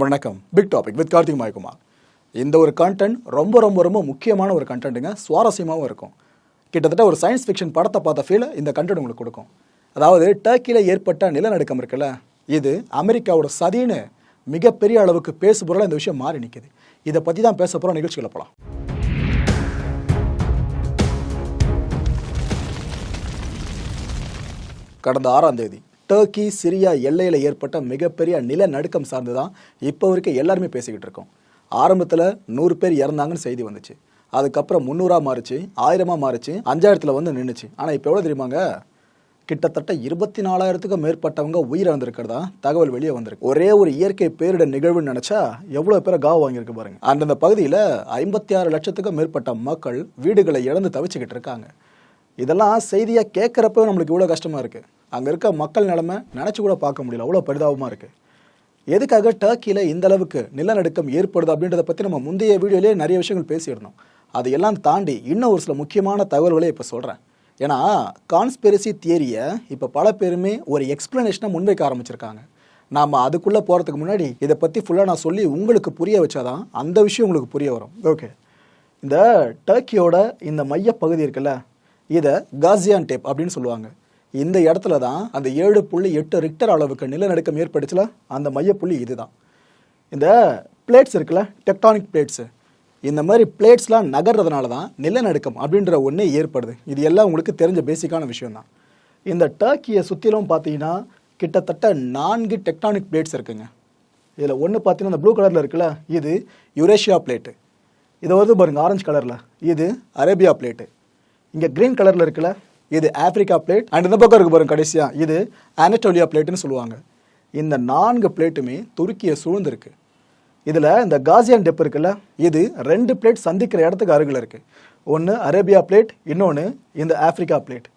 வணக்கம். Big topic with Karthik Mayakumar. இந்த ஒரு கண்டென்ட் ரொம்ப ரொம்ப ரொம்ப முக்கியமான ஒரு கண்டென்ட்டுங்க சுவாரஸ்யமாகவும் இருக்கும். கிட்டத்தட்ட ஒரு சயின்ஸ் ஃபிக்ஷன் படத்தை பார்த்த ஃபீல் இந்த கண்டென்ட் உங்களுக்கு கொடுக்கும். அதாவது டர்க்கியில் ஏற்பட்ட நிலநடுக்கம் இருக்குல்ல? இது அமெரிக்காவோட சதின்னு மிகப்பெரிய அளவுக்கு பேசுபொருளாக இந்த விஷயம் மாறி நிற்குது இதை பற்றி தான் பேச போகிற நிகழ்ச்சிகளை போகலாம் கடந்த ஆறாம் தேதி டர்க்கி சிரியா எல்லையில் ஏற்பட்ட மிகப்பெரிய நிலநடுக்கம் சார்ந்து தான் இப்போ வரைக்கும் எல்லாருமே பேசிக்கிட்டு இருக்கோம். ஆரம்பத்தில் நூறு பேர் இறந்தாங்கன்னு செய்தி வந்துச்சு. அதுக்கப்புறம் முந்நூறாக மாறிச்சு ஆயிரமாக மாறிச்சு அஞ்சாயிரத்தில் வந்து நின்றுச்சு ஆனால் இப்போ எவ்வளோ தெரியுமாங்க? கிட்டத்தட்ட இருபத்தி நாலாயிரத்துக்கும் மேற்பட்டவங்க உயிரிழந்திருக்கிறதா தகவல் வெளியே வந்திருக்கு. ஒரே ஒரு இயற்கை பேரிடர் நிகழ்வுன்னு நினச்சா எவ்வளோ பேரை காவ் வாங்கியிருக்கு பாருங்க. அந்தந்த பகுதியில் ஐம்பத்தி ஆறு லட்சத்துக்கும் மேற்பட்ட மக்கள் வீடுகளை இழந்து தவிச்சுக்கிட்டு இருக்காங்க. இதெல்லாம் செய்தியாக கேட்குறப்ப நம்மளுக்கு இவ்வளோ கஷ்டமாக இருக்குது அங்கே இருக்க மக்கள் நிலைமை நினச்சி கூட பார்க்க முடியல. அவ்வளோ பரிதாபமாக இருக்குது எதுக்காக டர்க்கியில் இந்த அளவுக்கு நிலநடுக்கம் ஏற்படுது அப்படின்றத பற்றி நம்ம முந்தைய வீடியோலேயே நிறைய விஷயங்கள் பேசியிருந்தோம். அதையெல்லாம் தாண்டி இன்னும் ஒரு சில முக்கியமான தகவல்களை இப்போ சொல்கிறேன் ஏன்னா கான்ஸ்பிரசி தியரியை இப்போ பல பேருமே ஒரு எக்ஸ்ப்ளனேஷனை முன்வைக்க ஆரம்பிச்சிருக்காங்க. நாம் அதுக்குள்ளே போகிறதுக்கு முன்னாடி இதை பற்றி ஃபுல்லாக நான் சொல்லி உங்களுக்கு புரிய வச்சாதான் அந்த விஷயம் உங்களுக்கு புரிய வரும். ஓகே இந்த டர்க்கியோட இந்த மையப்பகுதி இருக்குல்ல இதை காசியான் டேப் அப்படின்னு சொல்லுவாங்க. இந்த இடத்துல தான் அந்த ஏழு புள்ளி எட்டு ரிக்டர் அளவுக்கு நிலநடுக்கம் ஏற்பட்டுச்சுல அந்த மையப்புள்ளி இதுதான். இந்த பிளேட்ஸ் இருக்குல்ல? டெக்டானிக் பிளேட்ஸு இந்த மாதிரி பிளேட்ஸ்லாம் நகர்றதுனால தான் நிலநடுக்கம் அப்படின்ற ஒன்றே ஏற்படுது. இது எல்லாம் உங்களுக்கு தெரிஞ்ச பேசிக்கான விஷயம் தான் இந்த டர்க்கியை சுற்றிலும் பார்த்தீங்கன்னா கிட்டத்தட்ட நான்கு டெக்டானிக் பிளேட்ஸ் இருக்குங்க. இதில் ஒன்று பார்த்தீங்கன்னா இந்த ப்ளூ கலரில் இருக்குல்ல? இது யுரேஷியா பிளேட்டு இதை வருது பாருங்க ஆரஞ்சு கலரில் இது அரேபியா பிளேட்டு இங்கே க்ரீன் கலரில் இருக்குல்ல? இது ஆப்பிரிக்கா பிளேட் அண்ட் இந்த பக்கம் இருக்கு பாருங்க கடைசியாக இது அனட்டோலியா பிளேட்டுன்னு சொல்லுவாங்க. இந்த நான்கு பிளேட்டுமே துருக்கியை சூழ்ந்திருக்கு. இதில் இந்த காசியான் டெப் இருக்குல்ல இது ரெண்டு பிளேட் சந்திக்கிற இடத்துக்கு அருகில் இருக்குது ஒன்று அரேபியா பிளேட் இன்னொன்று இந்த ஆப்பிரிக்கா பிளேட்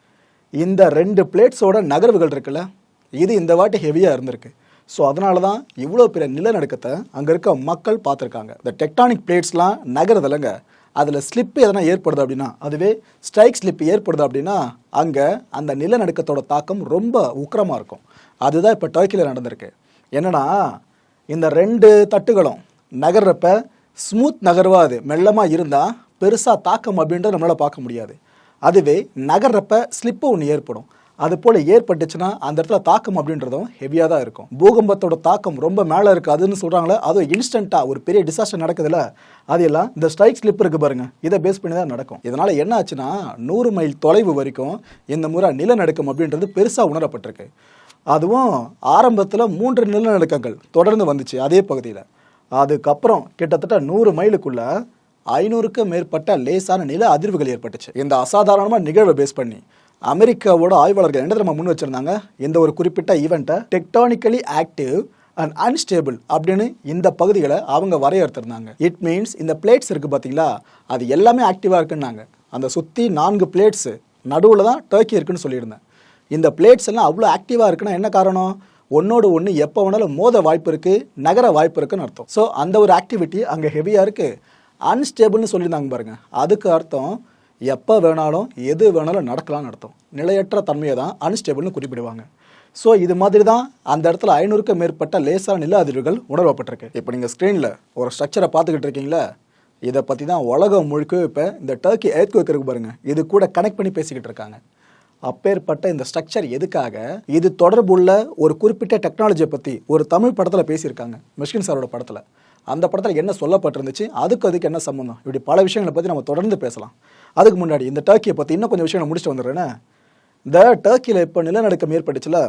இந்த ரெண்டு பிளேட்ஸோட நகர்வுகள் இருக்குல்ல இது இந்த வாட்டி ஹெவியாக இருந்திருக்கு. ஸோ அதனால தான் இவ்வளோ பெரிய நிலநடுக்கத்தை அங்கே இருக்க மக்கள் பார்த்துருக்காங்க. இந்த டெக்டானிக் பிளேட்ஸ்லாம் நகருதில்லைங்க அதில் ஸ்லிப்பு எதனா ஏற்படுது அப்படின்னா அதுவே ஸ்ட்ரைக் ஸ்லிப் ஏற்படுது அப்படின்னா அங்கே அந்த நிலநடுக்கத்தோட தாக்கம் ரொம்ப உக்கிரமாக இருக்கும். அதுதான் இப்போ டர்க்கியில் நடந்திருக்கு. என்னென்னா இந்த ரெண்டு தட்டுகளும் நகர்றப்ப ஸ்மூத் நகர்வாக அது மெல்லமாக இருந்தால் பெருசாக தாக்கம் அப்படின்றத நம்மளால் பார்க்க முடியாது. அதுவே நகர்றப்ப ஸ்லிப்பு ஒன்று ஏற்படும். அது போல் ஏற்பட்டுச்சுன்னா அந்த இடத்துல தாக்கம் அப்படின்றதும் ஹெவியாக தான் இருக்கும். பூகம்பத்தோட தாக்கம் ரொம்ப மேலே இருக்காதுன்னு சொல்கிறாங்களே அதுவும் இன்ஸ்டண்ட்டாக ஒரு பெரிய டிசாஸ்டர் நடக்குதுல்ல அதெல்லாம் இந்த ஸ்ட்ரைக் ஸ்லிப் இருக்கு பாருங்க. இதை பேஸ் பண்ணி தான் நடக்கும். இதனால் என்ன ஆச்சுன்னா நூறு மைல் தொலைவு வரைக்கும் இந்த முறை நிலநடுக்கம் அப்படின்றது பெருசாக உணரப்பட்டிருக்கு. அதுவும் ஆரம்பத்தில் மூன்று நிலநடுக்கங்கள் தொடர்ந்து வந்துச்சு அதே பகுதியில். அதுக்கப்புறம் கிட்டத்தட்ட நூறு மைலுக்குள்ள ஐநூறுக்கும் மேற்பட்ட லேசான நில அதிர்வுகள் ஏற்பட்டுச்சு. இந்த அசாதாரணமாக நிகழ்வை பேஸ் பண்ணி. அமெரிக்காவோட ஆய்வாளர்கள் என்ன நம்ம முன் வச்சிருந்தாங்க? இந்த ஒரு குறிப்பிட்ட ஈவெண்ட்டை டெக்டானிக்கலி ஆக்டிவ் அண்ட் அன்ஸ்டேபிள் அப்படின்னு இந்த பகுதிகளை அவங்க வரையறுத்திருந்தாங்க. இட் மீன்ஸ் இந்த பிளேட்ஸ் இருக்குது பார்த்தீங்களா அது எல்லாமே ஆக்டிவாக இருக்குன்னாங்க. அந்த சுற்றி நான்கு பிளேட்ஸு நடுவில் தான் டர்க்கி இருக்குன்னு சொல்லியிருந்தேன். இந்த பிளேட்ஸ் எல்லாம் அவ்வளோ ஆக்டிவாக இருக்குன்னா என்ன காரணம்? ஒன்னோடு ஒன்று எப்போ வேணாலும் மோத வாய்ப்பு இருக்குது நகர வாய்ப்பு இருக்குன்னு அர்த்தம். ஸோ அந்த ஒரு ஆக்டிவிட்டி அங்கே ஹெவியாக இருக்குது அன்ஸ்டேபிள்னு சொல்லியிருந்தாங்க பாருங்கள் அதுக்கு அர்த்தம் எப்போ வேணாலும் எது வேணாலும் நடக்கலாம்னு அர்த்தம். நிலையற்ற தன்மையை தான் அன்ஸ்டேபிள்னு குறிப்பிடுவாங்க. ஸோ இது மாதிரி தான் அந்த இடத்துல ஐநூறுக்கும் மேற்பட்ட லேசான நில அதிர்வுகள் உணரப்பட்டிருக்கு. இப்போ நீங்கள் ஸ்க்ரீனில் ஒரு ஸ்ட்ரக்சரை பார்த்துக்கிட்டு இருக்கீங்களா இதை பற்றி தான் உலகம் முழுக்க இப்போ இந்த டர்க்கி ஏர்த் இருக்கு பாருங்கள் இது கூட கனெக்ட் பண்ணி பேசிக்கிட்டு இருக்காங்க. அப்பேற்பட்ட இந்த ஸ்ட்ரக்சர் எதுக்காக? இது தொடர்புள்ள ஒரு குறிப்பிட்ட டெக்னாலஜியை பற்றி ஒரு தமிழ் படத்தில் பேசியிருக்காங்க மிஷ்கின் சாரோட படத்தில். அந்த படத்தில் என்ன சொல்லப்பட்டிருந்துச்சு அதுக்கு அதுக்கு என்ன சம்மந்தம் இப்படி பல விஷயங்களை பற்றி நம்ம தொடர்ந்து பேசலாம். அதுக்கு முன்னாடி இந்த டர்க்கியை பற்றி இன்னும் கொஞ்சம் விஷயங்களை முடிச்சுட்டு வந்துடுறேனே. இந்த டர்க்கியில் இப்போ நிலநடுக்கம் ஏற்பட்டுச்சுல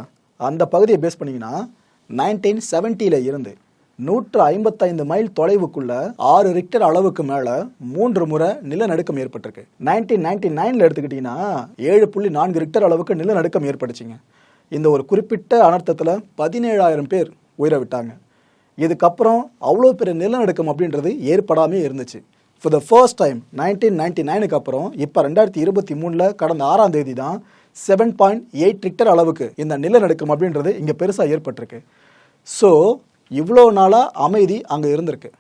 அந்த பகுதியை பேஸ் பண்ணிங்கன்னா நைன்டீன் செவன்ட்டியில் இருந்து நூற்று ஐம்பத்தைந்து மைல் தொலைவுக்குள்ள ஆறு ரிக்டர் அளவுக்கு மேலே மூன்று முறை நிலநடுக்கம் ஏற்பட்டிருக்கு. நைன்டீன் நைன்டி நைனில் எடுத்துக்கிட்டிங்கன்னா ஏழு புள்ளி நான்கு ரிக்டர் அளவுக்கு நிலநடுக்கம் ஏற்பட்டுச்சுங்க. இந்த ஒரு குறிப்பிட்ட அனர்த்தத்தில் பதினேழாயிரம் பேர் உயிரை விட்டாங்க. இதுக்கப்புறம் அவ்வளோ பெரிய நிலநடுக்கம் அப்படின்றது ஏற்படாமே இருந்துச்சு. For the first time nineteen ninety நைனுக்கு அப்புறம் இப்போ ரெண்டாயிரத்தி இருபத்தி மூணில் கடந்த ஆறாம் தேதி தான் செவன் பாயிண்ட் எயிட் ரிக்டர் அளவுக்கு இந்த நிலநடுக்கம் அப்படின்றது இங்கே பெருசாக ஏற்பட்டிருக்கு. ஸோ இவ்வளோ நாளாக அமைதி அங்கே இருந்திருக்கு.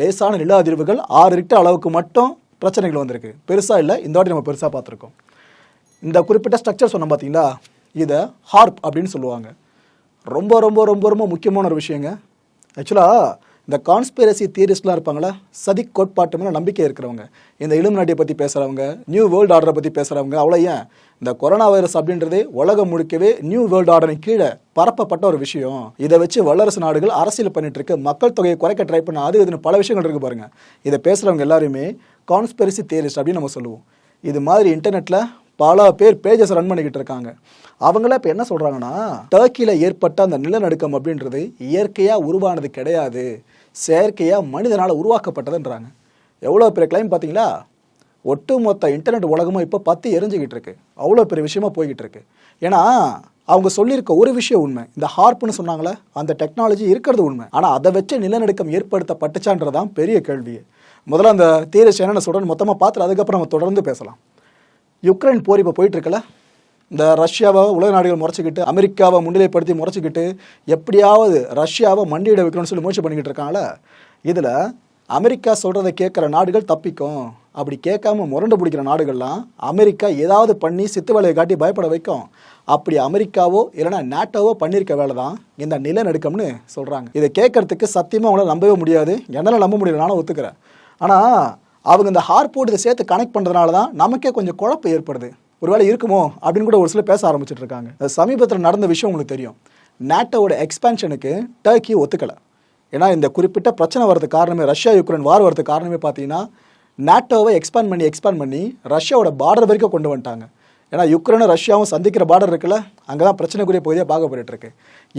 லேசான நில அதிர்வுகள் ஆறு ரிக்டர் அளவுக்கு மட்டும் பிரச்சனைகள் வந்திருக்கு. பெருசாக இல்லை இந்த வாட்டி நம்ம பெருசாக பார்த்துருக்கோம். இந்த குறிப்பிட்ட ஸ்ட்ரக்சர் சொன்னோம் பார்த்தீங்களா இதை ஹார்ப் அப்படின்னு சொல்லுவாங்க. ரொம்ப ரொம்ப ரொம்ப ரொம்ப முக்கியமான ஒரு விஷயங்க. ஆக்சுவலாக இந்த கான்ஸ்பிரசி தியரிஸ்ட்லாம் இருப்பாங்களா சதி கோட்பாட்டு மேலே நம்பிக்கை இருக்கிறவங்க. இந்த இலுமினாட்டியை பற்றி பேசுகிறவங்க நியூ வேர்ல்டு ஆர்டரை பற்றி பேசுகிறவங்க அவ்வளோ ஏன்? இந்த கொரோனா வைரஸ் அப்படின்றதே உலகம் முழுக்கவே நியூ வேர்ல்டு ஆர்டரின் கீழே பரப்பப்பட்ட ஒரு விஷயம். இதை வச்சு வல்லரசு நாடுகள் அரசியல் பண்ணிட்டு இருக்கு. மக்கள் தொகையை குறைக்க ட்ரை பண்ண அது இதுன்னு பல விஷயங்கள் இருக்கு பாருங்க. இதை பேசுகிறவங்க எல்லாருமே கான்ஸ்பிரசி தியரிஸ்ட் அப்படின்னு நம்ம சொல்லுவோம். இது மாதிரி இன்டர்நெட்டில் பல பேர் பேஜஸ் ரன் பண்ணிக்கிட்டு இருக்காங்க. அவங்கள இப்போ என்ன சொல்கிறாங்கன்னா டர்க்கியில் ஏற்பட்ட அந்த நிலநடுக்கம் அப்படின்றது இயற்கையாக உருவானது கிடையாது. செயற்கையாக மனிதனால் உருவாக்கப்பட்டதுன்றாங்க. எவ்வளோ பெரிய கிளைம் பார்த்தீங்களா? ஒட்டுமொத்த இன்டர்நெட் உலகமும் இப்போ பற்றி எரிஞ்சுக்கிட்டு இருக்கு. அவ்வளோ பெரிய விஷயமா போய்கிட்டு இருக்கு. ஏன்னா அவங்க சொல்லியிருக்க ஒரு விஷயம் உண்மை. இந்த ஹார்ப்னு சொன்னாங்களே அந்த டெக்னாலஜி இருக்கிறது உண்மை. ஆனால் அதை வச்சு நிலநடுக்கம் ஏற்படுத்தப்பட்டுச்சான்றதான் பெரிய கேள்வி முதல்ல அந்த தீரஸ் என்னென்ன சொல்கிறேன்னு மொத்தமாக பார்த்துட்டு அதுக்கப்புறம் நம்ம தொடர்ந்து பேசலாம். யுக்ரைன் போர் இப்போ போயிட்டுருக்கல இந்த ரஷ்யாவை உலக நாடுகள் முறைச்சிக்கிட்டு அமெரிக்காவை முன்னிலைப்படுத்தி முறைச்சிக்கிட்டு எப்படியாவது ரஷ்யாவை மண்டியிட வைக்கணும்னு சொல்லி முயற்சி பண்ணிக்கிட்டு இருக்காங்களே இதில் அமெரிக்கா சொல்கிறத கேட்குற நாடுகள் தப்பிக்கும். அப்படி கேட்காம முரண்டு பிடிக்கிற நாடுகள்லாம் அமெரிக்கா ஏதாவது பண்ணி சித்து வேலையை காட்டி பயப்பட வைக்கும். அப்படி அமெரிக்காவோ இல்லைன்னா நேட்டோவோ பண்ணியிருக்க வேலை தான் இந்த நிலநடுக்கம்னு சொல்கிறாங்க இதை கேட்கறதுக்கு சத்தியமாக அவங்களால் நம்பவே முடியாது. என்னால் நம்ப முடியல நானும் ஒத்துக்கிறேன். ஆனால் அவங்க இந்த ஹார்போர்ட் இதை சேர்த்து கனெக்ட் பண்ணுறதுனால தான் நமக்கே கொஞ்சம் குழப்பம் ஏற்படுது. ஒருவேளை இருக்குமோ அப்படின்னு கூட ஒரு சில பேச ஆரம்பிச்சுட்டு இருக்காங்க. சமீபத்தில் நடந்த விஷயம் உங்களுக்கு தெரியும். நேட்டோட எக்ஸ்பேன்ஷனுக்கு டர்க்கி ஒத்துக்கலை. ஏன்னா இந்த குறிப்பிட்ட பிரச்சனை வரதுக்கு காரணமே ரஷ்யா யுக்ரைன் வார் வரதுக்கு காரணமே பார்த்தீங்கன்னா நேட்டோவை எக்ஸ்பேண்ட் பண்ணி எக்ஸ்பேண்ட் பண்ணி ரஷ்யாவோட பார்டர் வரைக்கும் கொண்டு வந்துட்டாங்க. ஏன்னா யுக்ரைனும் ரஷ்யாவும் சந்திக்கிற பார்டர் இருக்குல்ல அங்கே தான் பிரச்சனைக்குரிய பகுதியாக பார்க்கப்பட்டு இருக்கு.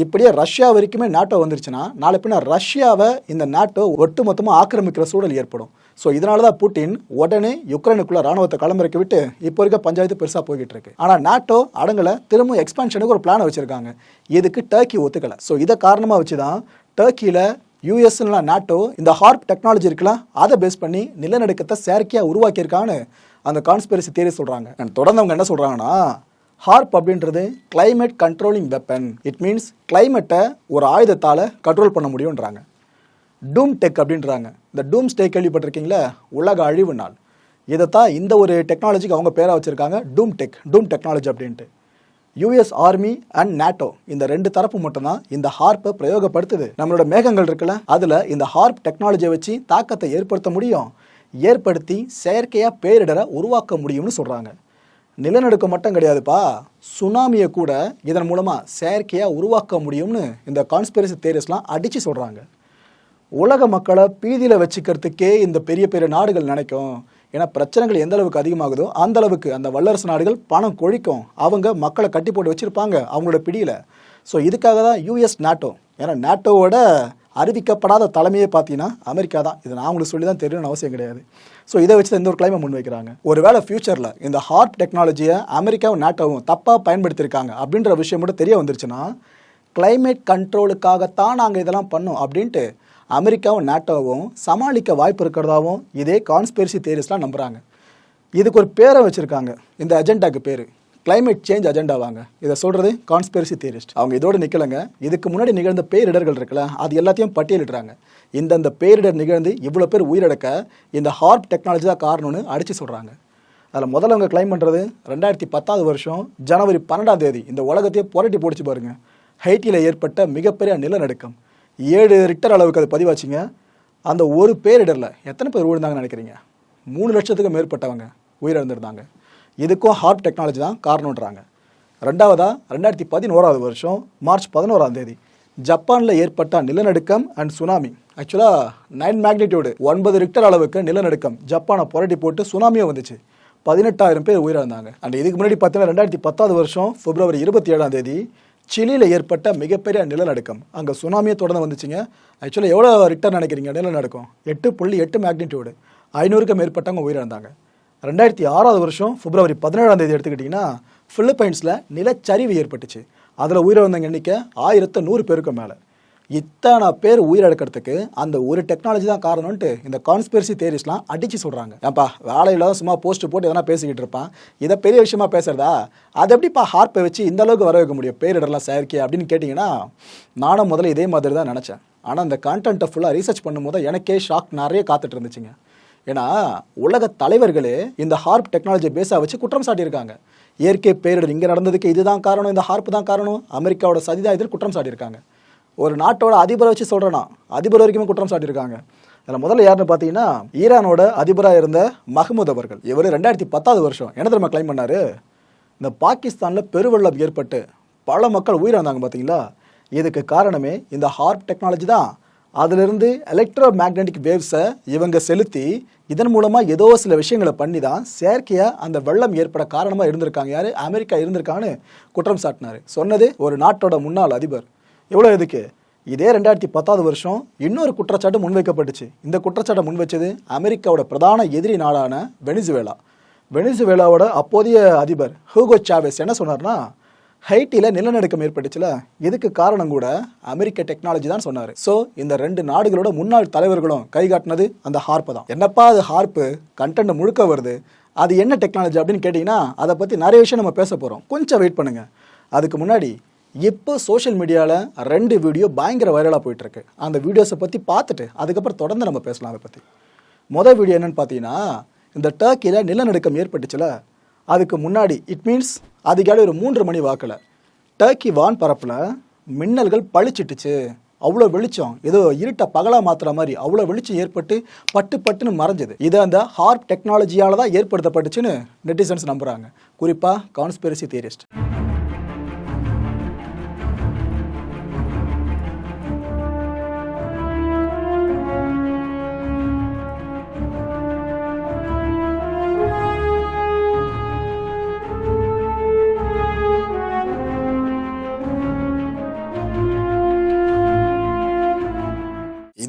இப்படியே ரஷ்யா வரைக்குமே நாட்டோ வந்துருச்சுன்னா நாளை பின்ன ரஷ்யாவை இந்த நாட்டோ ஒட்டுமொத்தமாக ஆக்கிரமிக்கிற சூழல் ஏற்படும். ஸோ இதனால தான் புட்டின் உடனே யுக்ரைனுக்குள்ள ராணுவத்தை களமிறக்கி விட்டு இப்போ இருக்க பஞ்சாயத்து பெருசாக போய்கிட்டு இருக்கு ஆனால் நாட்டோ அடங்கலை திரும்ப எக்ஸ்பான்ஷனுக்கு ஒரு பிளானை வச்சிருக்காங்க. இதுக்கு டர்க்கி ஒத்துக்கலை. ஸோ இதை காரணமாக வச்சு தான் டர்க்கியில் யூஎஸ்னா நாட்டோ இந்த ஹார்ப் டெக்னாலஜி இருக்கலாம் அதை பேஸ் பண்ணி நிலநடுக்கத்தை செயற்கையாக உருவாக்கியிருக்கான்னு அந்த கான்ஸ்பிரசி தேரி சொல்கிறாங்க தொடர்ந்தவங்க தொடர்ந்து அவங்க என்ன சொல்கிறாங்கன்னா ஹார்ப் அப்படின்றது climate controlling weapon it means கிளைமேட்டை ஒரு ஆயுதத்தால் கண்ட்ரோல் பண்ண முடியுன்றாங்க டூம் டெக் அப்படின்றாங்க. இந்த டூம் ஸ்டே கேள்விப்பட்டிருக்கீங்களா? உலக அழிவு நாள். இதைத்தான் இந்த ஒரு டெக்னாலஜிக்கு அவங்க பேராக வச்சுருக்காங்க டூம் டெக் டூம் டெக்னாலஜி அப்படின்ட்டு. யூஎஸ் ஆர்மி அண்ட் நேட்டோ இந்த ரெண்டு தரப்பு மட்டும்தான் இந்த ஹார்ப்பை பிரயோகப்படுத்துது. நம்மளோட மேகங்கள் இருக்குல்ல அதில் இந்த ஹார்ப் டெக்னாலஜியை வச்சு தாக்கத்தை ஏற்படுத்த முடியும். ஏற்படுத்தி செயற்கையாக பேரிடரை உருவாக்க முடியும்னு சொல்கிறாங்க நிலநடுக்கம் மட்டும் கிடையாதுப்பா. சுனாமியை கூட இதன் மூலமாக செயற்கையாக உருவாக்க முடியும்னு இந்த கான்ஸ்பிரசி தேரிஸ்லாம் அடித்து சொல்கிறாங்க உலக மக்களை பீதியில் வச்சுக்கிறதுக்கே இந்த பெரிய பெரிய நாடுகள் நினைக்கும். ஏன்னா பிரச்சனைகள் எந்த அளவுக்கு அதிகமாகுதோ அந்த அளவுக்கு அந்த வல்லரசு நாடுகள் பணம் கொழிக்கும். அவங்க மக்களை கட்டி போட்டு வச்சுருப்பாங்க அவங்களோட பிடியில். ஸோ இதுக்காக தான் யூஎஸ் நாட்டோ ஏன்னா நாட்டோவோட அறிவிக்கப்படாத தலைமையே பார்த்தீங்கன்னா அமெரிக்கா தான். இது நான் உங்களுக்கு சொல்லி தான் தெரியணும்னு அவசியம் கிடையாது. ஸோ இதை வச்சு தான் இந்த ஒரு கிளைமை முன் வைக்கிறாங்க. ஒருவேளை ஃபியூச்சரில் இந்த ஹார்ப் டெக்னாலஜியை அமெரிக்காவும் நாட்டோவும் தப்பாக பயன்படுத்தியிருக்காங்க அப்படின்ற விஷயம் மட்டும் தெரிய வந்துருச்சுன்னா கிளைமேட் கண்ட்ரோலுக்காகத்தான் நாங்கள் இதெல்லாம் பண்ணோம் அப்படின்ட்டு அமெரிக்காவும் நாட்டோவும் சமாளிக்க வாய்ப்பு இருக்கிறதாவும் இதே கான்ஸ்பிரசி தேரிஸ்லாம் நம்புகிறாங்க இதுக்கு ஒரு பேரை வச்சுருக்காங்க. இந்த அஜெண்டாக்கு பேர். கிளைமேட் சேஞ்ச் அஜெண்டாவாங்க இதை சொல்கிறது கான்ஸ்பிரசி தேரிஸ்ட் அவங்க இதோடு நிற்கலைங்க இதுக்கு முன்னாடி நிகழ்ந்த பேரிடர்கள் இருக்குல்ல அது எல்லாத்தையும் பட்டியலிடுறாங்க. இந்தந்த பேரிடர் நிகழ்ந்து இவ்வளோ பேர் உயிரிழக்க இந்த ஹார்ப் டெக்னாலஜி தான் காரணம்னு அடித்து சொல்கிறாங்க அதில் முதல்ல அவங்க கிளைம் பண்ணுறது ரெண்டாயிரத்தி பத்தாவது வருஷம் ஜனவரி பன்னெண்டாம் தேதி. இந்த உலகத்தையே புரட்டி போடிச்சு பாருங்கள் ஹைட்டியில் ஏற்பட்ட மிகப்பெரிய நிலநடுக்கம். ஏழு ரிக்டர் அளவுக்கு அது பதிவாச்சுங்க. அந்த ஒரு பேரிடரில் எத்தனை பேர் விழுந்தாங்கன்னு நினைக்கிறீங்க? மூணு லட்சத்துக்கு மேற்பட்டவங்க உயிரிழந்திருந்தாங்க. இதுக்கும் ஹார்ப் டெக்னாலஜி தான் காரணம்ன்றாங்க. ரெண்டாவதாக ரெண்டாயிரத்தி பதினோராவது வருஷம் மார்ச் பதினோராம் தேதி ஜப்பானில் ஏற்பட்ட நிலநடுக்கம் அண்ட் சுனாமி ஆக்சுவலாக நைன் மேக்னிடியூடு ஒன்பது ரிக்டர் அளவுக்கு நிலநடுக்கம். ஜப்பானை புரட்டி போட்டு சுனாமியும் வந்துச்சு. பதினெட்டாயிரம் பேர் உயிரிழந்தாங்க. அண்ட் இதுக்கு முன்னாடி பார்த்தீங்கன்னா ரெண்டாயிரத்தி பத்தாவது வருஷம் பிப்ரவரி இருபத்தி ஏழாம் தேதி சிலியில் ஏற்பட்ட மிகப்பெரிய நிலநடுக்கம். அங்கே சுனாமியை தொடர்ந்து வந்துச்சுங்க. ஆக்சுவலாக எவ்வளோ ரிட்டர்ன் நினைக்கிறீங்க? நிலநடுக்கம். எட்டு புள்ளி எட்டு மேக்னிடியூடு ஐநூறுக்கும் மேற்பட்டவங்க உயிரிழந்தாங்க. ரெண்டாயிரத்தி ஆறாவது வருஷம் பிப்ரவரி பதினேழாம் தேதி எடுத்துக்கிட்டிங்கன்னா ஃபிலிப்பைன்ஸில் நிலச்சரிவு ஏற்பட்டுச்சு. அதில் உயிரிழந்தவங்க எண்ணிக்கை ஆயிரத்து நூறு பேருக்கு மேலே. இத்தனை பேர் உயிரிழக்கிறதுக்கு அந்த ஒரு டெக்னாலஜி தான் காரணம்ட்டு இந்த கான்ஸ்பிரசி தேரிஸ்லாம் அடிச்சு சொல்கிறாங்க ஏன்பா வேலையில் சும்மா போஸ்ட் போட்டு எதனா பேசிக்கிட்டு இருப்பான். இதை பெரிய விஷயமா பேசுறதா? அது எப்படிப்பா ஹார்ப்பை வச்சு இந்த அளவுக்கு வர வைக்க முடியும்? பேரிடலாம் செயற்கை அப்படின்னு கேட்டிங்கன்னா நானும் முதல்ல இதே மாதிரி தான் நினச்சேன். ஆனால் அந்த கான்டென்ட்டை ஃபுல்லாக ரீசர்ச் பண்ணும்போது எனக்கே ஷாக் நிறைய காத்துட்டு இருந்துச்சுங்க. ஏன்னா உலக தலைவர்களே இந்த ஹார்ப் டெக்னாலஜி பேஸாக வச்சு குற்றம் சாட்டியிருக்காங்க. இயற்கை பேரிடர் இங்கே நடந்ததுக்கு இதுதான் காரணம் இந்த ஹார்ப் தான் காரணம். அமெரிக்காவோட சதிதான் இதில் குற்றம் சாட்டியிருக்காங்க. ஒரு நாட்டோட அதிபரை வச்சு சொல்கிறேன்னா அதிபர் வரைக்குமே குற்றம் சாட்டியிருக்காங்க. அதில் முதல்ல யாருன்னு பார்த்தீங்கன்னா ஈரானோட அதிபராக இருந்த மஹ்மூத் அவர்கள். இவர் ரெண்டாயிரத்தி பத்தாவது வருஷம். என்ன தெரியுமா கிளைம் பண்ணார்? இந்த பாகிஸ்தானில் பெருவெள்ளம் ஏற்பட்டு பல மக்கள் உயிரிழந்தாங்க பார்த்தீங்களா? இதுக்கு காரணமே இந்த ஹார்ப் டெக்னாலஜி தான். அதிலிருந்து எலக்ட்ரோ மேக்னெட்டிக் வேவ்ஸை இவங்க செலுத்தி இதன் மூலமாக ஏதோ சில விஷயங்களை பண்ணி தான் செயற்கையாக அந்த வெள்ளம் ஏற்பட காரணமாக இருந்திருக்காங்க. யார்? அமெரிக்கா இருந்திருக்கான்னு குற்றம் சாட்டினார். சொன்னது ஒரு நாட்டோட முன்னாள் அதிபர். எவ்வளோ இதுக்கு இதே ரெண்டாயிரத்தி பத்தாவது வருஷம் இன்னொரு குற்றச்சாட்டு முன்வைக்கப்பட்டுச்சு. இந்த குற்றச்சாட்டை முன்வச்சது அமெரிக்காவோட பிரதான எதிரி நாடான வெனிசுவேலா. வெனிசுவேலாவோட அப்போதைய அதிபர் ஹூகோ சாவேஸ் என்ன சொன்னார்னா ஹைட்டியில் நிலநடுக்கம் ஏற்பட்டுச்சுல இதுக்கு காரணம் கூட அமெரிக்க டெக்னாலஜி தான் சொன்னார். ஸோ இந்த ரெண்டு நாடுகளோட முன்னாள் தலைவர்களும் கை காட்டினது அந்த ஹார்ப்பு தான். என்னப்பா அது ஹார்ப்பு? கண்டென்ட் முழுக்க வருது. அது என்ன டெக்னாலஜி அப்படின்னு கேட்டிங்கன்னா அதை பற்றி நிறைய விஷயம் நம்ம பேச போகிறோம் கொஞ்சம் வெயிட் பண்ணுங்கள் அதுக்கு முன்னாடி இப்போ சோஷியல் மீடியாவில் ரெண்டு வீடியோ பயங்கர வைரலாக போயிட்டுருக்கு. அந்த வீடியோஸை பற்றி பார்த்துட்டு அதுக்கப்புறம் தொடர்ந்து நம்ம பேசலாம் அதை பற்றி மொதல் வீடியோ என்னன்னு பார்த்தீங்கன்னா இந்த டர்க்கியில் நிலநடுக்கம் ஏற்பட்டுச்சுல அதுக்கு முன்னாடி இட் மீன்ஸ் அதுக்காடி ஒரு மூன்று மணி வாக்கில் டர்க்கி வான் பரப்பில் மின்னல்கள் பளிச்சிட்டுச்சு. அவ்வளோ வெளிச்சம் ஏதோ இருட்டை பகலாக மாத்துற மாதிரி அவ்வளோ வெளிச்சம் ஏற்பட்டு பட்டு பட்டுன்னு மறைஞ்சது. இது அந்த ஹார்ப் டெக்னாலஜியால் தான் ஏற்படுத்தப்பட்டுச்சுன்னு நெட்டிசன்ஸ் நம்புகிறாங்க குறிப்பாக கான்ஸ்பிரசி தியரிஸ்ட்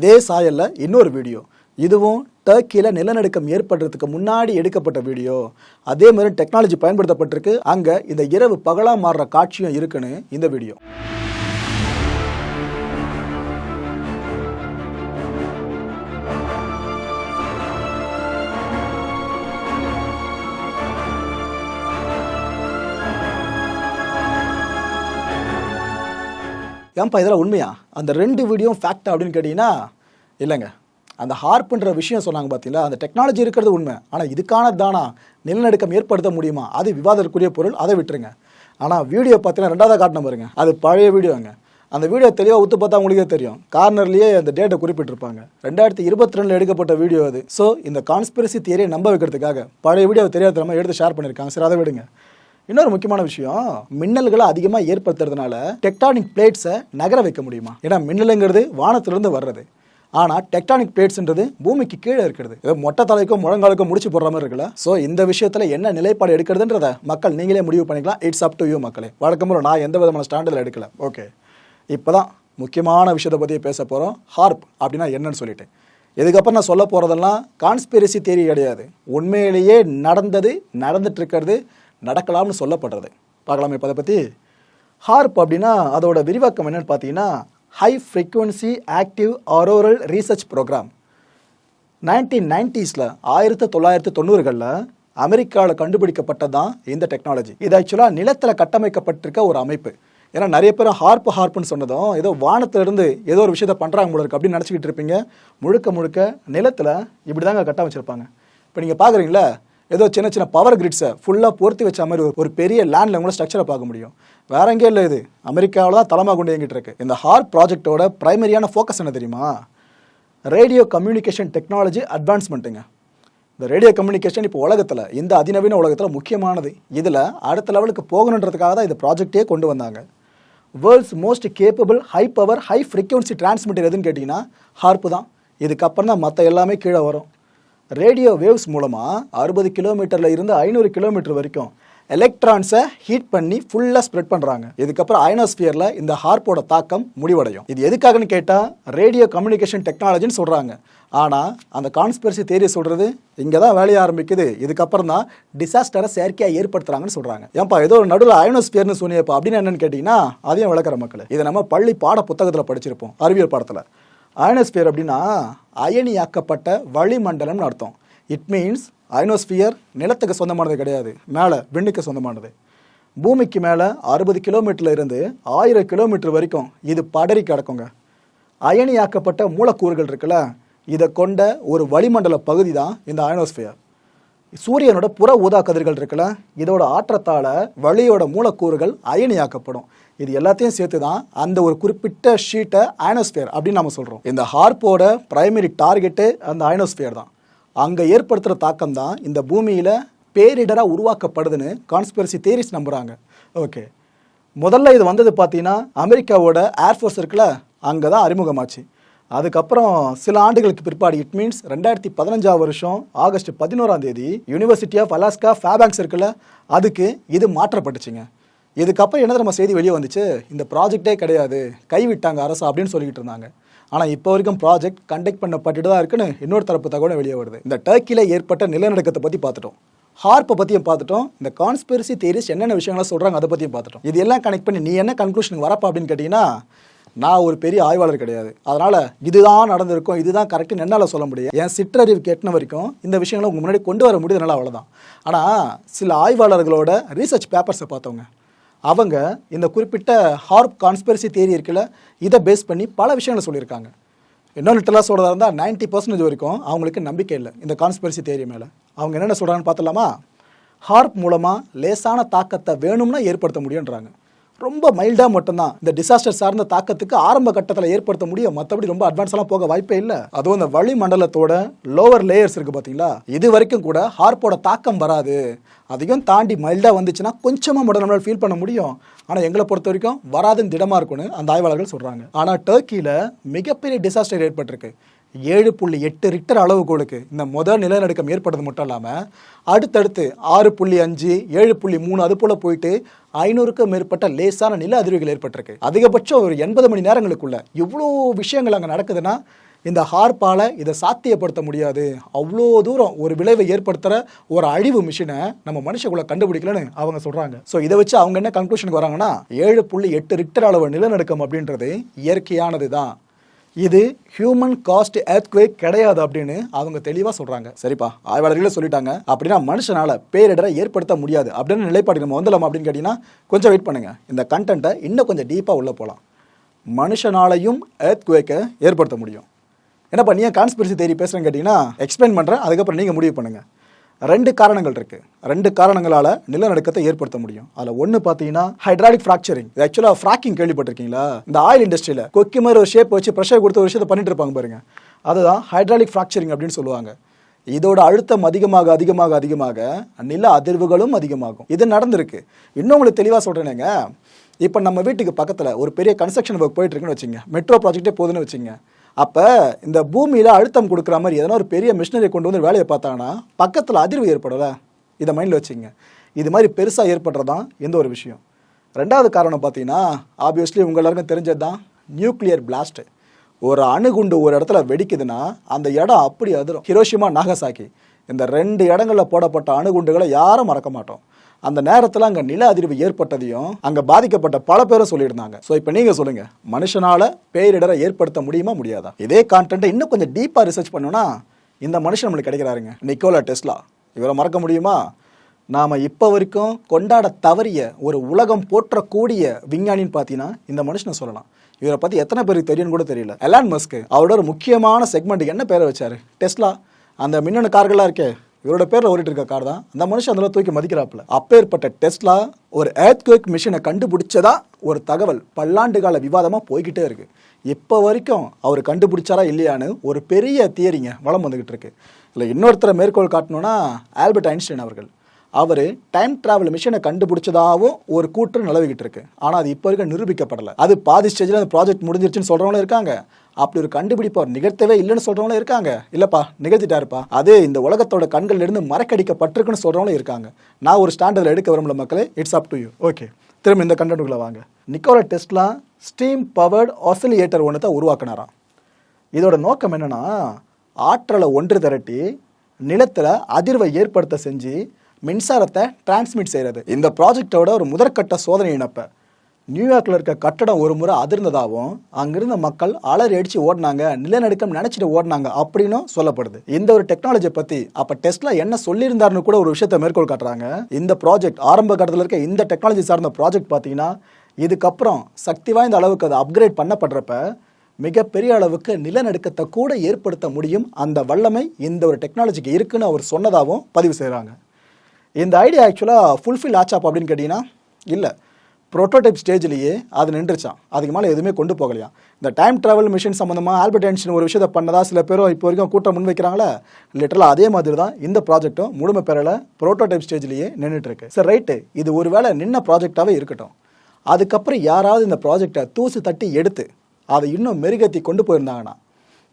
இதே சாயலில் இன்னொரு வீடியோ. இதுவும் டர்க்கியில் நிலநடுக்கம் ஏற்படுறதுக்கு முன்னாடி எடுக்கப்பட்ட வீடியோ. அதே மாதிரி டெக்னாலஜி பயன்படுத்தப்பட்டிருக்கு. அங்கே இந்த இரவு பகலாக மாறுற காட்சியும் இருக்குன்னு இந்த வீடியோ. ஏன்பா இதெல்லாம் உண்மையா? அந்த ரெண்டு வீடியோ ஃபேக்ட் அப்படின்னு கேட்டிங்கன்னா இல்லைங்க. அந்த ஹார்ப்புன்ற விஷயம் சொன்னாங்க பார்த்தீங்களா அந்த டெக்னாலஜி இருக்கிறது உண்மை. ஆனால் இதுக்கான தானா? நிலநடுக்கம் ஏற்படுத்த முடியுமா? அது விவாதத்துக்குரிய பொருள். அதை விட்டுருங்க. ஆனால் வீடியோ பார்த்தீங்கன்னா ரெண்டாவது காட்டின பாருங்க. அது பழைய வீடியோங்க. அந்த வீடியோ தெளிவாக ஒத்து பார்த்தா உங்களுக்கே தெரியும். கார்னர்லேயே அந்த டேட்டை குறிப்பிட்டிருப்பாங்க. ரெண்டாயிரத்தி இருபத்தி ரெண்டில் எடுக்கப்பட்ட வீடியோ அது. ஸோ இந்த கான்ஸ்பிரசி தியரியை நம்ப வைக்கிறதுக்காக பழைய வீடியோ தெரியாத நம்ம எடுத்து ஷேர் பண்ணியிருக்காங்க. சரி அதை விடுங்க. இன்னொரு முக்கியமான விஷயம் மின்னல்களை அதிகமாக ஏற்படுத்துறதுனால டெக்டானிக் பிளேட்ஸை நகர வைக்க முடியுமா? ஏன்னா மின்னலுங்கிறது வானத்திலிருந்து வர்றது. ஆனால் டெக்டானிக் பிளேட்ஸ்ன்றது பூமிக்கு கீழே இருக்கிறது. ஏதோ மொட்டை தலைக்கும் முழங்காலுக்கும் முடிச்சு போடுற மாதிரி இருக்குல்ல? ஸோ இந்த விஷயத்தில் என்ன நிலைப்பாடு எடுக்கிறதுன்றத மக்கள் நீங்களே முடிவு பண்ணிக்கலாம். இட்ஸ் அப் டு யூ மக்களே. வழக்கம் நான் எந்த விதமான ஸ்டாண்டில் எடுக்கல. ஓகே இப்போ தான் முக்கியமான விஷயத்தை பற்றி பேச போகிறோம் ஹார்ப் அப்படின்னா என்னன்னு சொல்லிட்டு. இதுக்கப்புறம் நான் சொல்ல போகிறதெல்லாம் கான்ஸ்பிரசி தேரி கிடையாது. உண்மையிலேயே நடந்தது நடந்துட்டு இருக்கிறது நடக்கலாம்னு சொல்லப்படுறது. பார்க்கலாமே இப்போ அதை பற்றி ஹார்ப் அப்படின்னா அதோட விரிவாக்கம் என்னென்னு பார்த்தீங்கன்னா high frequency active auroral research program nineteen நைன்டிஸில் ஆயிரத்தி தொள்ளாயிரத்தி தொண்ணூறுகளில் அமெரிக்காவில் கண்டுபிடிக்கப்பட்டது தான் இந்த டெக்னாலஜி இது ஆக்சுவலாக நிலத்தில் கட்டமைக்கப்பட்டிருக்க ஒரு அமைப்பு. ஏன்னா நிறைய பேர் ஹார்ப்பு ஹார்ப்புன்னு சொன்னதும் ஏதோ வானத்திலிருந்து ஏதோ ஒரு விஷயத்தை பண்ணுறாங்க போல அப்படின்னு நினச்சிக்கிட்டு இருப்பீங்க. முழுக்க முழுக்க நிலத்தில் இப்படி தாங்க கட்டமைச்சிருப்பாங்க. இப்போ நீங்கள் பார்க்குறீங்களா ஏதோ சின்ன சின்ன பவர் கிரிட்ஸை ஃபுல்லாக பொருத்தி வச்ச மாதிரி ஒரு- ஒரு பெரிய லேண்டில் கூட ஸ்ட்ரக்சரை பார்க்க முடியும். வேற எங்கேயும் இல்லை இது. அமெரிக்காவில் தான் தலைமை கொண்டு இயங்கிட்டு இருக்கு. இந்த ஹார்ப் ப்ராஜெக்ட்டோட பிரைமரியான ஃபோக்கஸ் என்ன தெரியுமா? ரேடியோ கம்யூனிகேஷன் டெக்னாலஜி அட்வான்ஸ்மெண்ட்டுங்க இந்த ரேடியோ கம்யூனிகேஷன் இப்போ உலகத்தில் இந்த அதிநவீன உலகத்தில் முக்கியமானது. இதில் அடுத்த லெவலுக்கு போகணுன்றதுக்காக தான் இந்த ப்ராஜெக்டே கொண்டு வந்தாங்க. World's most capable high power high frequency transmitter எதுன்னு கேட்டிங்கன்னா ஹார்ப்பு தான். இதுக்கப்புறம் தான் மற்ற எல்லாமே கீழே வரும். ரேடியோ வேவ்ஸ் மூலமாக அறுபது கிலோமீட்டரில் இருந்து ஐநூறு கிலோமீட்டர் வரைக்கும் எலக்ட்ரான்ஸை ஹீட் பண்ணி ஃபுல்லாக ஸ்ப்ரெட் பண்ணுறாங்க இதுக்கப்புறம் அயனோஸ்பியரில் இந்த ஹார்ப்போட தாக்கம் முடிவடையும். இது எதுக்காகன்னு கேட்டால் ரேடியோ கம்யூனிகேஷன் டெக்னாலஜின்னு சொல்கிறாங்க ஆனால் அந்த கான்ஸ்பிரசி தேரி சொல்கிறது இங்கே தான் வேலைய ஆரம்பிக்குது. இதுக்கப்புறம் தான் டிசாஸ்டரை செயற்கையாக ஏற்படுத்துகிறாங்கன்னு சொல்கிறாங்க ஏன்பா ஏதோ ஒரு நடுவில் அயனோஸ்பியர்னு சொன்னியப்பா அப்படின்னு என்னென்னு கேட்டிங்கன்னா அதையும் விளக்குற மக்கள். இதை நம்ம பள்ளி பாட புத்தகத்தில் படிச்சிருப்போம் அறிவியல் பாடத்தில். அயனோஸ்பியர் அப்படின்னா அயனியாக்கப்பட்ட வளிமண்டலம்னு அர்த்தம். இட் மீன்ஸ் அயனோஸ்பியர் நிலத்துக்கு சொந்தமானது கிடையாது. மேலே விண்ணுக்கு சொந்தமானது. பூமிக்கு மேலே அறுபது கிலோமீட்டரில் இருந்து ஆயிரம் கிலோமீட்டர் வரைக்கும் இது படறி கிடக்குங்க. அயனியாக்கப்பட்ட மூலக்கூறுகள் இருக்குல்ல இதை கொண்ட ஒரு வளிமண்டல பகுதி தான் இந்த அயனோஸ்பியர். சூரியனோட புற ஊதா கதிர்கள் இருக்குல்ல இதோட ஆற்றத்தால் வழியோட மூலக்கூறுகள் அயனியாக்கப்படும். இது எல்லாத்தையும் சேர்த்து தான் அந்த ஒரு குறிப்பிட்ட ஷீட்டை அயனோஸ்பியர் அப்படின்னு நம்ம சொல்கிறோம் இந்த ஹார்ப்போட பிரைமரி டார்கெட்டு அந்த அயனோஸ்பியர் தான். அங்கே ஏற்படுத்துகிற தாக்கம் தான் இந்த பூமியில் பேரிடராக உருவாக்கப்படுதுன்னு கான்ஸ்பிரசி தேரிஸ் நம்புகிறாங்க ஓகே முதல்ல இது வந்தது பார்த்தீங்கன்னா அமெரிக்காவோட ஏர்ஃபோர்ஸ் இருக்குல்ல அங்கே தான் அறிமுகமாச்சு. அதுக்கப்புறம் சில ஆண்டுகளுக்கு பிற்பாடு இட் மீன்ஸ் ரெண்டாயிரத்தி பதினஞ்சாம் வருஷம் ஆகஸ்ட் பதினோராம் தேதி யூனிவர்சிட்டி ஆஃப் அலாஸ்கா ஃபேபேங்க்ஸ் இருக்குல்ல அதுக்கு இது மாற்றப்பட்டுச்சுங்க. இதுக்கப்புறம் என்ன நம்ம செய்தி வெளியே வந்துச்சு? இந்த ப்ராஜெக்டே கிடையாது. கைவிட்டாங்க அரசு அப்படின்னு சொல்லிக்கிட்டு இருந்தாங்க. ஆனால் இப்போ வரைக்கும் ப்ராஜெக்ட் கண்டக்ட் பண்ணப்பட்டுட்டு தான் இருக்குன்னு இன்னொரு தரப்பு தகவலும் வெளியே வருது. இந்த டர்க்கியில் ஏற்பட்ட நிலநடுக்கத்தை பற்றி பார்த்துட்டோம். ஹார்ப்பை பற்றியும் பார்த்துட்டோம். இந்த கான்ஸ்பிரசி தேரிஸ் என்னென்ன விஷயங்களை சொல்கிறாங்க அதை பற்றியும் பார்த்துட்டோம். இது எல்லாம் கனெக்ட் பண்ணி நீ என்ன கன்க்ளூஷனுக்கு வரப்பா அப்படின்னு கேட்டிங்கன்னா நான் ஒரு பெரிய ஆய்வாளர் கிடையாது. அதனால் இதுதான் நடந்திருக்கும் இதுதான் கரெக்டுன்னு என்னால் சொல்ல முடியும். என் சிற்றறிவு கேட்டின வரைக்கும் இந்த விஷயங்களை உங்கள் முன்னாடி கொண்டு வர முடியுதுனால அவ்வளோதான் ஆனால் சில ஆய்வாளர்களோட ரீசர்ச் பேப்பர்ஸை பார்த்தவங்க அவங்க இந்த குறிப்பிட்ட ஹார்ப் கான்ஸ்பிரசி தேரி இருக்குல்ல இதை பேஸ் பண்ணி பல விஷயங்களை சொல்லியிருக்காங்க. இன்னும் லிட்டலாக சொல்கிறதா இருந்தால் நைன்ட்டி பர்சன்டேஜ் வரைக்கும் அவங்களுக்கு நம்பிக்கை இல்லை இந்த கான்ஸ்பிரசி தேரி மேலே. அவங்க என்னென்ன சொல்கிறாங்கன்னு பார்த்தலாமா ஹார்ப் மூலமாக லேசான தாக்கத்தை வேணும்னா ஏற்படுத்த முடியுன்றாங்க ரொம்ப மைல்டாக மட்டும்தான். இந்த டிசாஸ்டர் சார்ந்த தாக்கத்துக்கு ஆரம்ப கட்டத்தில் ஏற்படுத்த முடியும். மற்றபடி ரொம்ப அட்வான்ஸ்லாம் போக வாய்ப்பே இல்லை. அதுவும் இந்த வளிமண்டலத்தோட லோவர் லேயர்ஸ் இருக்குது பார்த்தீங்களா இது வரைக்கும் கூட ஹார்ப்போட தாக்கம் வராது. அதையும் தாண்டி மைல்டாக வந்துச்சுன்னா கொஞ்சமாக மட்டும் நம்மளால் ஃபீல் பண்ண முடியும். ஆனால் எங்களை பொறுத்த வரைக்கும் வராதுன்னு திடமாக இருக்கும்னு அந்த ஆய்வாளர்கள் சொல்கிறாங்க ஆனால் டர்க்கியில் மிகப்பெரிய டிசாஸ்டர் ஏற்பட்டிருக்கு. ஏழு புள்ளி எட்டு ரிக்டர் அளவுகோலுக்கு இந்த முதல் நிலநடுக்கம் ஏற்பட்டது மட்டும் இல்லாமல் அடுத்தடுத்து ஆறு புள்ளி அஞ்சு ஏழு புள்ளி மூணு அது போல் போயிட்டு ஐநூறுக்கும் மேற்பட்ட லேசான நில அதிர்வுகள் ஏற்பட்டிருக்கு. அதிகபட்சம் ஒரு எண்பது மணி நேரங்களுக்குள்ள இவ்வளோ விஷயங்கள் அங்கே நடக்குதுன்னா இந்த ஹார்ப்பால் இதை சாத்தியப்படுத்த முடியாது. அவ்வளோ தூரம் ஒரு விளைவை ஏற்படுத்துகிற ஒரு அழிவு மிஷினை நம்ம மனுஷக்குள்ள கண்டுபிடிக்கலன்னு அவங்க சொல்கிறாங்க ஸோ இதை வச்சு அவங்க என்ன கன்க்ளூஷனுக்கு வராங்கன்னா ஏழு புள்ளி எட்டு ரிக்டர் அளவு நிலநடுக்கம் அப்படின்றது இயற்கையானது தான் இது ஹியூமன் காஸ்ட் ஏர்த்குவேக் கிடையாது அப்படின்னு அவங்க தெளிவாக சொல்கிறாங்க சரிப்பா ஆய்வாளர்களே சொல்லிட்டாங்க. அப்படின்னா மனுஷனால் பேரிடரை ஏற்படுத்த முடியாது. அப்படின்னு நிலைப்பாடு நம்ம வந்துடலாமா அப்படின்னு கேட்டிங்கன்னா கொஞ்சம் வெயிட் பண்ணுங்கள் இந்த கண்டென்ட்டை இன்னும் கொஞ்சம் டீப்பாக உள்ளே போகலாம் மனுஷனாலையும் ஏர்த்குவேக்கை ஏற்படுத்த முடியும். என்னப்பா நீ கான்ஸ்பிரசி தேரி பேசுகிறேன்னு கேட்டிங்கன்னா எக்ஸ்பிளைன் பண்ணுறேன் அதுக்கப்புறம் நீங்கள் முடிவு பண்ணுங்கள் ரெண்டு காரணங்கள் இருக்கு. ரெண்டு காரணங்களால நிலநடுக்கத்தை ஏற்படுத்த முடியும். அதுல ஒன்று பாத்தீங்கன்னா ஹைட்ராலிக் ஃப்ராக்சரிங் இது ஆக்சுவலா ஃப்ராக்கிங் கேள்விப்பட்டிருக்கீங்களா? இந்த ஆயில் இண்டஸ்ட்ரியில கொக்கி மாதிரி ஒரு ஷேப் வச்சு ப்ரெஷர் கொடுத்த ஒரு விஷயத்தை பண்ணிட்டு இருப்பாங்க பாருங்க. அதுதான் ஹைட்ராலிக் ஃப்ராக்சரிங் அப்படின்னு சொல்லுவாங்க. இதோட அழுத்தம் அதிகமாக அதிகமாக அதிகமாக நில அதிர்வுகளும் அதிகமாகும். இது நடந்திருக்கு. இன்னும் உங்களுக்கு தெளிவாக சொல்கிறேனேங்க இப்போ நம்ம வீட்டுக்கு பக்கத்தில் ஒரு பெரிய கன்ஸ்ட்ரக்ஷன் ஒர்க் போயிட்டு இருக்குன்னு வச்சுங்க. மெட்ரோ ப்ராஜெக்டே போதுன்னு வச்சுங்க. அப்போ இந்த பூமியில் அழுத்தம் கொடுக்குற மாதிரி எதனா ஒரு பெரிய மிஷினரி கொண்டு வந்து வேலையை பார்த்தாங்கன்னா பக்கத்தில் அதிர்வு ஏற்படல. இதை மைண்டில் வச்சுங்க. இது மாதிரி பெருசாக ஏற்படுறதான் எந்த ஒரு விஷயம். ரெண்டாவது காரணம் பார்த்தீங்கன்னா ஆப்வியஸ்லி உங்கள் எல்லாருக்கும் தெரிஞ்சது தான் நியூக்ளியர் பிளாஸ்ட்டு ஒரு அணுகுண்டு ஒரு இடத்துல வெடிக்குதுன்னா அந்த இடம் அப்படி அதிரும். ஹிரோஷிமா நாகசாக்கி இந்த ரெண்டு இடங்களில் போடப்பட்ட அணுகுண்டுகளை யாரும் மறக்க மாட்டோம். அந்த நேரத்தில் அங்கே நில அதிர்வு ஏற்பட்டதையும் அங்கே பாதிக்கப்பட்ட பல பேரும் சொல்லியிருந்தாங்க. ஸோ இப்போ நீங்கள் சொல்லுங்கள் மனுஷனால் பேரிடரை ஏற்படுத்த முடியுமா முடியாதா? இதே கான்டென்ட்டை இன்னும் கொஞ்சம் டீப்பாக ரிசர்ச் பண்ணோன்னா இந்த மனுஷன் நம்மளுக்கு கிடைக்கிறாருங்க. நிக்கோலா டெஸ்லா இவரை மறக்க முடியுமா? நாம் இப்போ வரைக்கும் கொண்டாட தவறிய ஒரு உலகம் போற்றக்கூடிய விஞ்ஞானின்னு பார்த்தீங்கன்னா இந்த மனுஷனை சொல்லலாம். இவரை பற்றி எத்தனை பேருக்கு தெரியும்னு கூட தெரியல. எலான் மஸ்க்கு அவரோட ஒரு முக்கியமான செக்மெண்ட்டுக்கு என்ன பேரை வச்சார்? டெஸ்லா அந்த மின்னணு கார்கள்லாம் இருக்கே. இவரோட பேரில் ஓடிட்டு இருக்க கார் தான். அந்த மனுஷன் அதில் தூக்கி மதிக்கிறாப்புல. அப்பேற்பட்ட டெஸ்ட்லா ஒரு ஏர்த்குவேக் மிஷினை கண்டுபிடிச்சதா ஒரு தகவல். பல்லாண்டு கால விவாதமாக போய்கிட்டே இருக்கு. இப்போ வரைக்கும் அவர் கண்டுபிடிச்சாரா இல்லையான்னு ஒரு பெரிய தியரிங்க வளம் வந்துகிட்டு இருக்கு. இல்லை இன்னொருத்தரை மேற்கோள் காட்டணும்னா ஆல்பர்ட் ஐன்ஸ்டைன் அவர்கள். அவர் டைம் டிராவல் மிஷினை கண்டுபிடிச்சதாகவும் ஒரு கூற்று நிலவிக்கிட்டு இருக்கு ஆனால் அது இப்போ இருக்க நிரூபிக்கப்படலை. அது பாதி ஸ்டேஜில் அந்த ப்ராஜெக்ட் முடிஞ்சிருச்சுன்னு சொல்கிறவங்களும் இருக்காங்க. அப்படி ஒரு கண்டுபிடிப்பு அவர் நிகழ்த்தவே இல்லைன்னு சொல்கிறவங்களும் இருக்காங்க. இல்லைப்பா நிகழ்த்திட்டாருப்பா. அது இந்த உலகத்தோட கண்கள்ல இருந்து மறக்கடிக்கப்பட்டிருக்குன்னு சொல்கிறவங்களும் இருக்காங்க. நான் ஒரு ஸ்டாண்டர்டில் எடுக்க விரும்பல மக்களே it's up to you okay திரும்ப இந்த கண்டென்ட்டுக்குள்ளே வாங்க. நிக்கோலா டெஸ்ட்லாம் ஸ்டீம் பவர்ட் ஆசிலியேட்டர் ஒன்று தான் உருவாக்கினாராம். இதோட நோக்கம் என்னன்னா ஆற்றலை ஒன்று திரட்டி நிலத்தில் அதிர்வை ஏற்படுத்த செஞ்சு மின்சாரத்தை டிரான்ஸ்மிட் செய்கிறது இந்த ப்ராஜெக்டோட ஒரு முதற்கட்ட சோதனை இனப்ப நியூயார்க்கில் இருக்க கட்டடம் ஒரு முறை அதிர்ந்ததாகவும் அங்கிருந்த மக்கள் அலறி அடித்து ஓடினாங்க நிலநடுக்கம் நினச்சிட்டு ஓடினாங்க அப்படின்னும் சொல்லப்படுது. இந்த ஒரு டெக்னாலஜியை பற்றி அப்போ டெஸ்ட்ல என்ன சொல்லியிருந்தாருன்னு கூட ஒரு விஷயத்தை மேற்கோள் காட்டுறாங்க. இந்த ப்ராஜெக்ட் ஆரம்ப கட்டத்தில் இருக்க இந்த டெக்னாலஜி சார்ந்த ப்ராஜெக்ட் பார்த்தீங்கன்னா இதுக்கப்புறம் சக்தி வாய்ந்த அளவுக்கு அது அப்கிரேட் பண்ணப்படுறப்ப மிகப்பெரிய அளவுக்கு நிலநடுக்கத்தை கூட ஏற்படுத்த முடியும் அந்த வல்லமை இந்த ஒரு டெக்னாலஜிக்கு இருக்குன்னு அவர் சொன்னதாகவும் பதிவு செய்கிறாங்க இந்த ஐடியா ஆக்சுவலாக ஃபுல்ஃபில் ஆச்சாப் அப்படின்னு கேட்டிங்கன்னா இல்லை. ப்ரோட்டோடைப் ஸ்டேஜ்லேயே அது நின்றுச்சான் அதுக்கு மேலே எதுவுமே கொண்டு போகலையா? இந்த டைம் ட்ராவல் மிஷின் சம்மந்தமாக ஆல்பர்ட் ஐன்ஸ்டீன் ஒரு விஷயத்தை பண்ணதா சில பேரும் இப்போ வரைக்கும் கூட்டம் முன் வைக்கிறாங்களே லிட்டரலாக அதே மாதிரி தான் இந்த ப்ராஜெக்ட்டும் முழுமை பெறல ப்ரோட்டோடைப் ஸ்டேஜ்லேயே நின்றுட்டுருக்கு சார் சரி ரைட்டு இது ஒருவேளை நின்ன ப்ராஜெக்டாகவே இருக்கட்டும். அதுக்கப்புறம் யாராவது இந்த ப்ராஜெக்டை தூசு தட்டி எடுத்து அதை இன்னும் மெருகத்தி கொண்டு போயிருந்தாங்கன்னா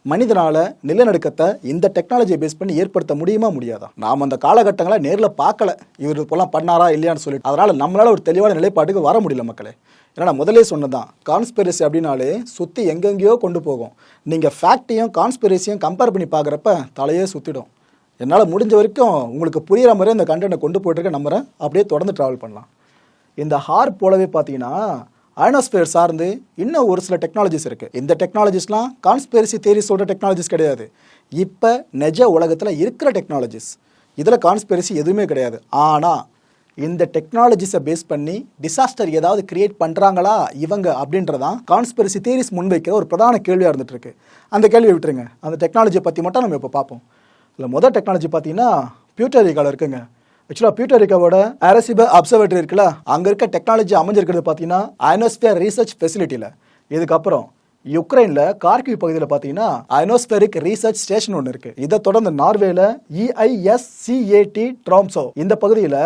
மனிதனால நிலநடுக்கத்தை இந்த டெக்னாலஜியை பேஸ் பண்ணி ஏற்படுத்த முடியுமா முடியாதா? நாம் அந்த காலகட்டங்களை நேரில் பார்க்கல. இவர் இப்போலாம் பண்ணாரா இல்லையான்னு சொல்லிட்டு. அதனால் நம்மளால் ஒரு தெளிவான நிலைப்பாட்டுக்கு வர முடியல மக்களே. ஏன்னா நான் முதலே சொன்னதான் கான்ஸ்பிரசி அப்படின்னாலே சுற்றி எங்கெங்கேயோ கொண்டு போகும். நீங்கள் ஃபேக்டையும் கான்ஸ்பிரசியும் கம்பேர் பண்ணி பார்க்குறப்ப தலையே சுற்றிடும் என்னால் முடிஞ்ச வரைக்கும் உங்களுக்கு புரியிற மாதிரி அந்த கண்டென்ட்டை கொண்டு போயிட்டுருக்க நம்புறேன். அப்படியே தொடர்ந்து ட்ராவல் பண்ணலாம். இந்த ஹார் போலவே பார்த்தீங்கன்னா அயனோஸ்பியர் சார்ந்து இன்னும் ஒரு சில டெக்னாலஜிஸ் இருக்குது இந்த டெக்னாலஜிஸ்லாம் கான்ஸ்பிரசி தேரிஸோட டெக்னாலஜிஸ் கிடையாது. இப்போ நெஜ உலகத்தில் இருக்கிற டெக்னாலஜிஸ் இதில் கான்ஸ்பிரசி எதுவுமே கிடையாது. ஆனால் இந்த டெக்னாலஜிஸை பேஸ் பண்ணி டிசாஸ்டர் ஏதாவது கிரியேட் பண்ணுறாங்களா இவங்க அப்படின்றதான் கான்ஸ்பிரசி தேரிஸ் முன்வைக்கிற ஒரு பிரதான கேள்வியாக இருந்துகிட்ருக்கு அந்த கேள்வியை விட்டுருங்க. அந்த டெக்னாலஜியை பற்றி மட்டும் நம்ம இப்போ பார்ப்போம். இல்லை முதல் டெக்னாலஜி பார்த்தீங்கன்னா பியூட்டரிக்காவில் இருக்குங்க. ஆக்சுவலாக பியூட்டரிக்காவோட அரசிப அப்சர்வேட்டரி இருக்குல்ல அங்கே இருக்க டெக்னாலஜி அமைஞ்சிருக்கிறது பார்த்தீங்கன்னா அயனோஸ்பியர் ரிசர்ச் ஃபெசிலிட்டியில் இதுக்கப்புறம் யுக்ரைனில் கார்கிவ் பகுதியில் பார்த்தீங்கன்னா அயனோஸ்பெரிக் ரீசர்ச் ஸ்டேஷன் ஒன்று இருக்கு. இதை தொடர்ந்து நார்வேல இஐஎஸ்சிஏடி ட்ராம்சோ இந்த பகுதியில்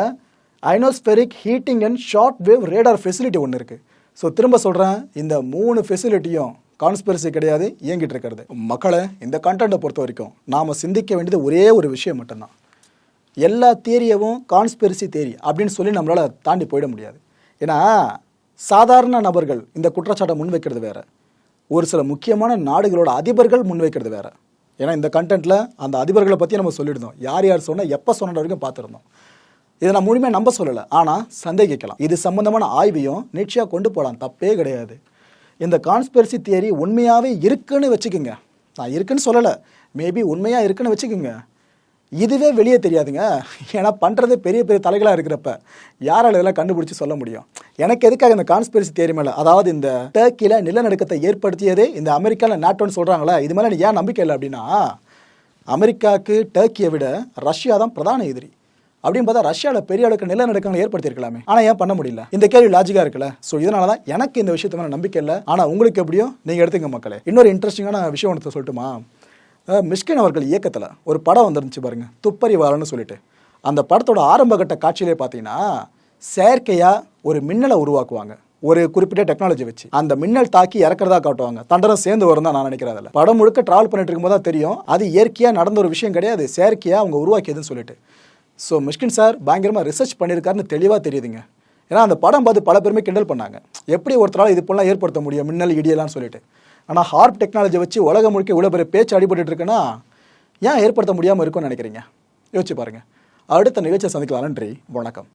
ionospheric heating and short wave radar facility ஒன்று இருக்கு. ஸோ திரும்ப சொல்கிறேன் இந்த மூணு ஃபெசிலிட்டியும் கான்ஸ்பிரசி கிடையாது இயங்கிட்டு இருக்கிறது. மக்களை இந்த கண்டென்ட்டை பொறுத்த வரைக்கும் நாம் சிந்திக்க வேண்டியது ஒரே ஒரு விஷயம் மட்டும்தான். எல்லா தேரியவும் கான்ஸ்பெரிசி தேரி அப்படின்னு சொல்லி நம்மளால் தாண்டி போயிட முடியாது. ஏன்னா சாதாரண நபர்கள் இந்த குற்றச்சாட்டை முன்வைக்கிறது வேறு. ஒரு சில முக்கியமான நாடுகளோட அதிபர்கள் முன்வைக்கிறது வேறு. ஏன்னா இந்த கண்டென்ட்டில் அந்த அதிபர்களை பற்றி நம்ம சொல்லியிருந்தோம். யார் யார் சொன்னால் எப்போ சொன்ன வரைக்கும் பார்த்துருந்தோம். இதை நான் முழுமையாக நம்ப சொல்லலை. ஆனால் சந்தேகிக்கலாம். இது சம்மந்தமான ஆய்வையும் நிச்சயம் கொண்டு போகலாம் தப்பே கிடையாது. இந்த கான்ஸ்பிரசி தியரி உண்மையாகவே இருக்குன்னு வச்சுக்கோங்க. நான் இருக்குன்னு சொல்லலை. மேபி உண்மையாக இருக்குன்னு வச்சுக்கோங்க. இதுவே வெளியே தெரியாதுங்க. ஏன்னா பண்ணுறது பெரிய பெரிய தலைகளாக இருக்கிறப்ப யாரால் இதெல்லாம் கண்டுபிடிச்சி சொல்ல முடியும்? எனக்கு எதுக்காக இந்த கான்ஸ்பிரசி தேரி மேலே அதாவது இந்த டர்க்கியில் நிலநடுக்கத்தை ஏற்படுத்தியதே இந்த அமெரிக்காவில் நாட்டோன்னு சொல்கிறாங்களே இது மேலே ஏன் நம்பிக்கை இல்லை அப்படின்னா அமெரிக்காவுக்கு டர்க்கியை விட ரஷ்யா தான் பிரதான எதிரி. அப்படின்னு பார்த்தா ரஷ்யாவில் பெரிய அளவுக்கு நிலநடுக்கங்கள் ஏற்படுத்தியிருக்கலாமே. ஆனால் ஏன் பண்ண முடியல? இந்த கேள்வி லாஜிக்காக இருக்குல்ல. ஸோ இதனால தான் எனக்கு இந்த விஷயத்து மேலே நம்பிக்கை இல்லை. ஆனால் உங்களுக்கு எப்படியோ நீங்கள் எடுத்துங்க மக்களே. இன்னொரு இன்ட்ரெஸ்டிங்கான விஷயம் ஒன்று சொல்லட்டுமா? மிஷ்கின் அவர்கள் இயக்கத்தில் ஒரு படம் வந்துருந்துச்சு பாருங்கள் துப்பறிவாளன்னு சொல்லிட்டு. அந்த படத்தோட ஆரம்பகட்ட காட்சியிலே பார்த்தீங்கன்னா செயற்கையாக ஒரு மின்னலை உருவாக்குவாங்க. ஒரு குறிப்பிட்ட டெக்னாலஜி வச்சு. அந்த மின்னல் தாக்கி இறக்குறதா காட்டுவாங்க. தண்டனம் சேர்ந்து வரும் தான் நான் நினைக்கிறேன் அதில். படம் முழுக்க ட்ராவல் பண்ணிட்டு இருக்கும்போது தான் தெரியும். அது இயற்கையாக நடந்த ஒரு விஷயம் கிடையாது. செயற்கையாக அவங்க உருவாக்கியதுன்னு சொல்லிட்டு. ஸோ மிஷ்கின் சார் பயங்கரமாக ரிசர்ச் பண்ணியிருக்காருன்னு தெளிவாக தெரியுதுங்க. ஏன்னா அந்த படம் பார்த்து பல பேருமே கிண்டல் பண்ணாங்க. எப்படி ஒருத்தரால் இது போலாம் ஏற்படுத்த முடியும்? மின்னல் இடியெல்லாம் சொல்லிட்டு. ஆனால் ஹார்ப் டெக்னாலஜி வச்சு உலகம் முழுக்க இவ்வளோ பெரிய பேச்சு அடிபட்டு இருக்குன்னா ஏன் ஏற்படுத்த முடியாமல் இருக்கும்னு நினைக்கிறீங்க? யோசிச்சு பாருங்கள் அடுத்த நிகழ்ச்சியை சந்திக்கலாம். நன்றி. வணக்கம்.